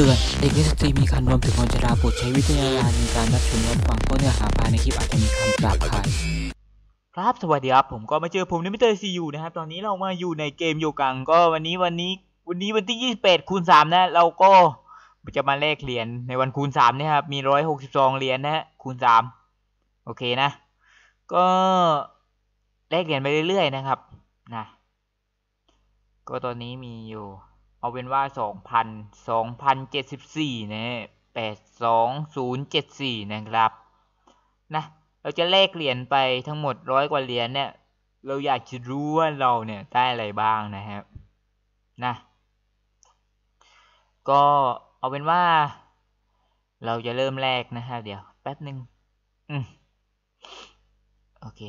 ตือนเด็กเล่นสตรีมมีคันรวมถึงคนชราโปรดใช้วิจารณญาณในการรับชมรับฟังเพราะเนื้อหาภายในคลิปอาจจะมีคำหยาบคายครับสวัสดีครับ ผมก็มาเจอผมในมิเตอร์ซียูนะครับ ตอนนี้เรามาอยู่ในเกมโยกัง ก็วันนี้วันนี้วันนี้วันที่ 28 คูณ 3 นะ เราก็จะมาแลกเหรียญในวันคูณ 3 นี่ครับ มี 162 เหรียญนะฮะคูณ 3 โอเคนะ ก็แลกเหรียญไปเรื่อยๆนะครับนะก็ตอนนี้มีอยู่ เอาเป็นว่า2,000 2,074นะ82074นะครับนะเราจะแลกเหรียญไปทั้งหมดร้อยกว่าเหรียญเนี่ย เราอยากจะรู้ว่าเราเนี่ยได้อะไรบ้างนะครับนะก็เอาเป็นว่า เราจะเริ่มแรกนะฮะเดี๋ยวแป๊บหนึ่งอืมโอเค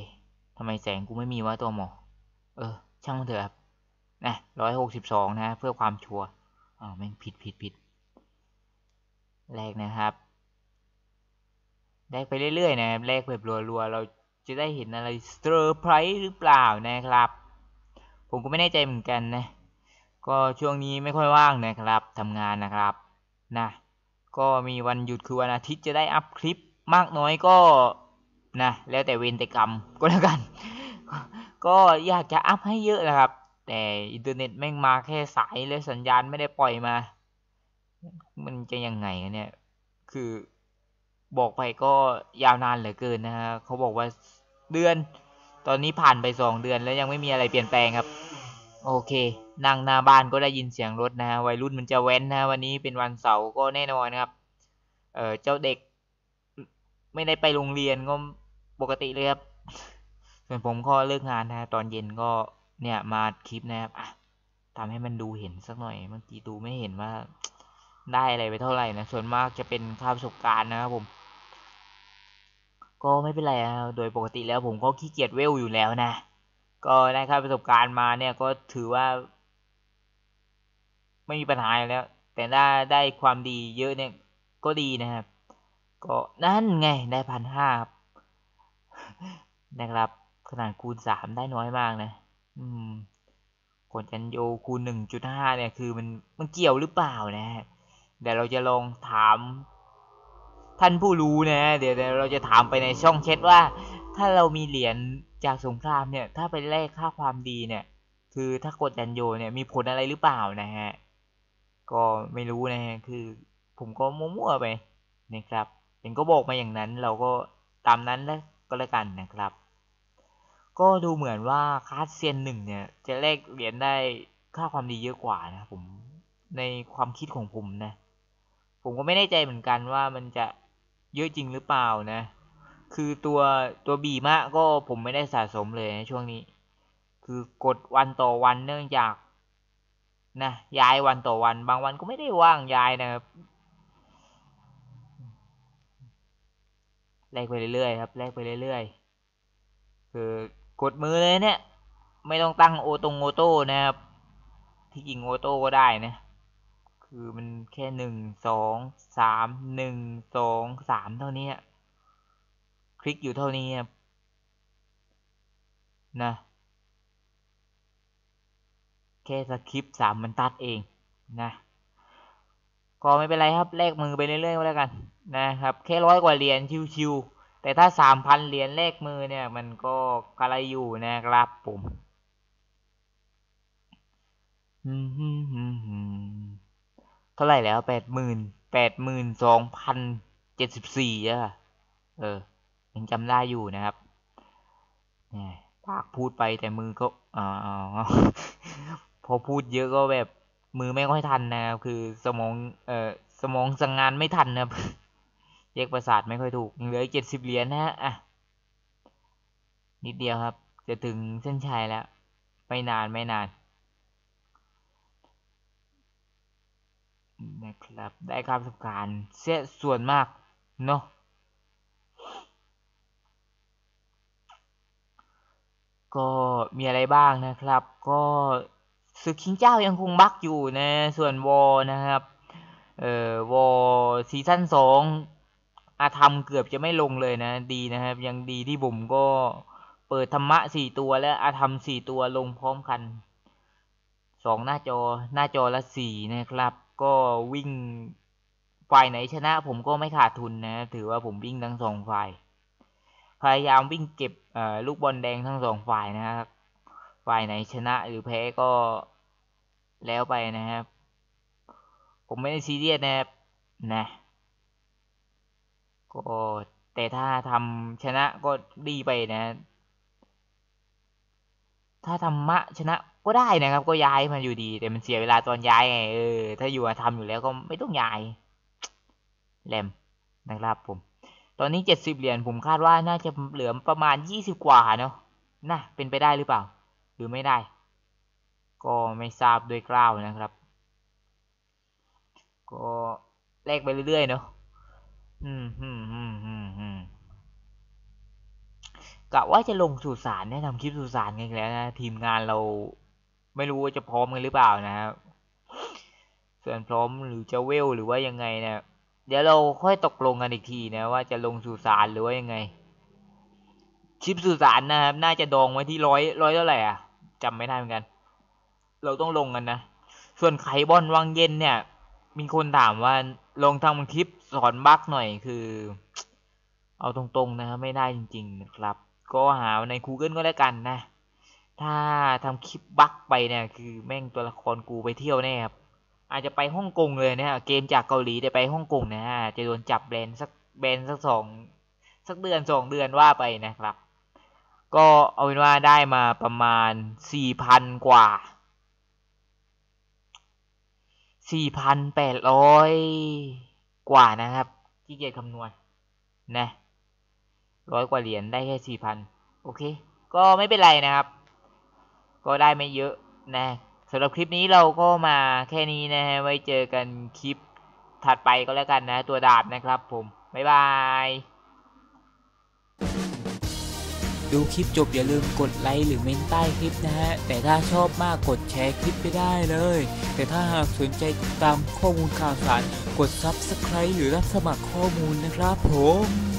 ทำไมแสงกูไม่มีวะตัวหมอ เออ ช่างมันเถอะครับ นะร้อยหกสิบสองนะ เพื่อความชัวร์อ๋อแม่งผิดผิดผิดแรกนะครับแลกไปเรื่อยๆนะครับแลกแบบรัวๆ เราจะได้เห็นอะไรสเตอร์ไพรส์หรือเปล่านะครับ ผมก็ไม่แน่ใจเหมือนกันนะ ก็ช่วงนี้ไม่ค่อยว่างนะครับทำงานนะครับนะก็มีวันหยุดคือวันอาทิตย์จะได้อัพคลิปมากน้อยก็นะแล้วแต่เวรแต่กรรมก็แล้วกัน ก็อยากจะอัพให้เยอะนะครับ แต่อินเทอร์เน็ตแม่งมาแค่สายและสัญญาณไม่ได้ปล่อยมา มันจะยังไงเนี่ย คือบอกไปก็ยาวนานเหลือเกินนะฮะเขาบอกว่าเดือน ตอนนี้ผ่านไปสองเดือนแล้วยังไม่มีอะไรเปลี่ยนแปลงครับ โอเค นั่งหน้าบ้านก็ได้ยินเสียงรถนะฮะวัยรุ่นมันจะแว้นนะ วันนี้เป็นวันเสาร์ก็แน่นอนครับ เออเจ้าเด็ก ไม่ได้ไปโรงเรียนก็ปกติเลยครับ ส่วนผมก็เลิกงานนะตอนเย็นก็ เนี่ยมาคลิปนะครับอะทำให้มันดูเห็นสักหน่อยเมื่อกี้ดูไม่เห็นว่าได้อะไรไปเท่าไหร่นะส่วนมากจะเป็นค่าประสบการณ์นะครับผม ก็ไม่เป็นไรนะโดยปกติแล้วผมก็ขี้เกียจเวลอยู่แล้วนะ ก็ได้ค่าประสบการณ์มาเนี่ยก็ถือว่า ไม่มีปัญหาแล้ว แต่ได้ได้ความดีเยอะเนี่ยก็ดีนะครับ ก็นั่นไงได้พันห้าครับนะครับ ขนาดคูณสามได้น้อยมากนะ อืมกดจันโยคูณหนึ่งจุดห้าเนี่ยคือมันมันเกี่ยวหรือเปล่านะฮะเดี๋ยวเราจะลองถาม ท่านผู้รู้นะ เดี๋ยวเราจะถามไปในช่องแชทว่า ถ้าเรามีเหรียญจากสงครามเนี่ย ถ้าไปแลกค่าความดีเนี่ย คือถ้ากดยันโยเนี่ยมีผลอะไรหรือเปล่านะฮะก็ไม่รู้นะฮะคือ ผมก็มั่วๆไปนะครับเห็นก็บอกมาอย่างนั้นเราก็ตามนั้นแล้วก็แล้วกันนะครับ ก็ดูเหมือนว่าคาสเซียนหนึ่งเนี่ย จะแลกเหรียญได้ค่าความดีเยอะกว่านะผมในความคิดของผมนะ ผมก็ไม่แน่ใจเหมือนกันว่ามันจะเยอะจริงหรือเปล่านะ คือตัวตัวบีมะก็ผมไม่ได้สะสมเลยในช่วงนี้ คือกดวันต่อวันเนื่องจากนะย้ายวันต่อวัน บางวันก็ไม่ได้ว่างย้ายนะครับแลกไปเรื่อยๆครับแลกไปเรื่อยๆ คือ กดมือเลยเนี่ย ไม่ต้องตั้งโอตรงโอโต้นะครับ ที่จริงโอโต้ก็ได้นะ คือมันแค่หนึ่งสองสามหนึ่งสองสามเท่านี้คลิกอยู่เท่านี้นะแค่สคริปต์สามมันตัดเองนะก็ไม่เป็นไรครับแลกมือไปเรื่อยๆก็แล้วกันนะครับ แค่ร้อยกว่าเหรียญชิวๆ แต่ถ้าสามพันเหรียญแลกมือเนี่ย มันก็กระไรอยู่นะครับผมเท่าไหร่แล้วแปดหมื่นแปดหมื่นสองพันเจ็ดสิบสี่อะเออ ยังจำได้อยู่นะครับเนี่ยปากพูดไปแต่มือก็ออพอพูดเยอะก็แบบมือไม่ค่อยทันนะครับ คือสมอง เออสมองสังงานไม่ทันนะครับ แยกประสาทไม่ค่อยถูกเหลือเจ็ดสิบเหรียญนะฮะอะนิดเดียวครับ จะถึงเส้นชัยแล้ว ไม่นานไม่นานนะครับได้การประสบการเสียส่วนมากเนาะก็มีอะไรบ้างนะครับ ก็ศึกคิงเจ้ายังคงบักอยู่นะ ส่วนวอนะครับ เอ่อวอซีซั่นสอง อาธรรมเกือบจะไม่ลงเลยนะ ดีนะครับ ยังดีที่ผมก็เปิดธรรมะสี่ตัวและอาธรรมสี่ตัวลงพร้อมกันสองหน้าจอหน้าจอละสี่นะครับ ก็วิ่งฝ่ายไหนชนะ ผมก็ไม่ขาดทุนนะ ถือว่าผมวิ่งทั้งสองฝ่าย พยายามวิ่งเก็บลูกบอลแดงทั้งสองฝ่ายนะครับ ฝ่ายไหนชนะหรือแพ้ก็แล้วไปนะครับ ผมไม่ได้ซีเรียสนะครับนะ ก็แต่ถ้าทำชนะก็ดีไปนะ ถ้าธรรมะชนะก็ได้นะครับ ก็ย้ายมาอยู่ดี แต่มันเสียเวลาตอนย้ายไงเออถ้าอยู่ทำอยู่แล้วก็ไม่ต้องย้ายแหลมนะครับผม ตอนนี้เจ็ดสิบเหรียญผมคาดว่าน่าจะเหลือประมาณยี่สิบกว่าเนาะน่ะเป็นไปได้หรือเปล่า หรือไม่ได้ ก็ไม่ทราบโดยกล่าวนะครับ ก็แลกไปเรื่อยๆเนาะ อืมอืมอืมอืมอืมกะว่าจะลงสู่สารเนี่ยทำคลิปสู่สารกันแล้วนะทีมงานเราไม่รู้ว่าจะพร้อมกันหรือเปล่านะครับ ส่วนพร้อมหรือจะเวลหรือว่ายังไงเนะเดี๋ยวเราค่อยตกลงกันอีกทีนะว่าจะลงสู่สารหรือว่ายังไงคลิปสู่สารนะครับ น่าจะดองไว้ที่ร้อยร้อยเท่าไหร่อะจำไม่ได้เหมือนกัน เราต้องลงกันนะ ส่วนไขบอลวังเย็นเนี่ย มีคนถามว่าลงทำคลิปสอนบั๊กหน่อยคือ เอาตรงๆนะครับไม่ได้จริงๆนะครับ ก็หาใน Google ก็แล้วกันนะ ถ้าทำคลิปบั๊กไปเนี่ยคือแม่งตัวละครกูไปเที่ยวแน่ครับอาจจะไปฮ่องกงเลยนะเกมจากเกาหลีแต่ไปฮ่องกงนะฮะจะโดนจับแบนสักแบนสักสองสักเดือนสองเดือนว่าไปนะครับ ก็เอาเป็นว่าได้มาประมาณสี่พันกว่า สี่พันแปดร้อยกว่านะครับ ที่เกียจคำนวณนะร้อยกว่าเหรียญได้แค่สี่พันโอเค ก็ไม่เป็นไรนะครับ ก็ได้ไม่เยอะนะสำหรับคลิปนี้เราก็มาแค่นี้นะฮะไว้เจอกันคลิปถัดไปก็แล้วกันนะ ตัวดาบนะครับผม บ๊ายบาย ดูคลิปจบอย่าลืมกดไลค์หรือเมนใต้คลิปนะฮะ แต่ถ้าชอบมากกดแชร์คลิปไปได้เลย แต่ถ้าหากสนใจติดตามข้อมูลข่าวสาร กด Subscribe หรือรับสมัครข้อมูลนะครับผม